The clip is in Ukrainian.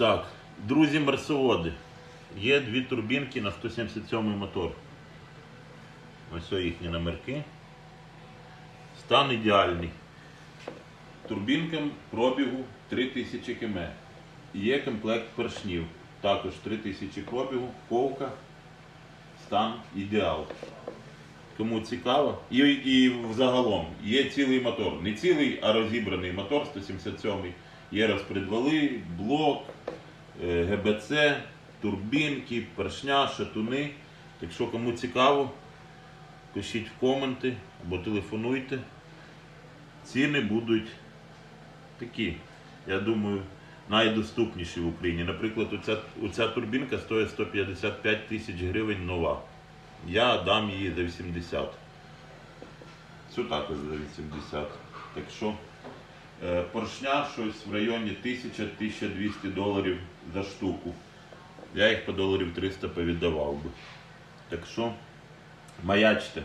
Так, друзі мерсоводи. Є дві турбінки на 177 мотор. Ось їхні номерки. Стан ідеальний. Турбінкам пробігу 3000 км. Є комплект поршнів. Також 3000 пробігу, ковка, стан ідеал. Кому цікаво. І, і взагалом є цілий мотор. Не цілий, а розібраний мотор 177. Є розпредвали, блок, ГБЦ, турбінки, поршня, шатуни. Так що кому цікаво, пишіть в коменти або телефонуйте. Ціни будуть такі, я думаю, найдоступніші в Україні. Наприклад, оця, оця турбінка стоїть 155 тисяч гривень нова. Я дам її за 80. Цю також за 80. Так що е, поршня щось в районі 1000-1200 доларів за штуку. Я їх по доларів 300 повіддавав би. Так що маячте.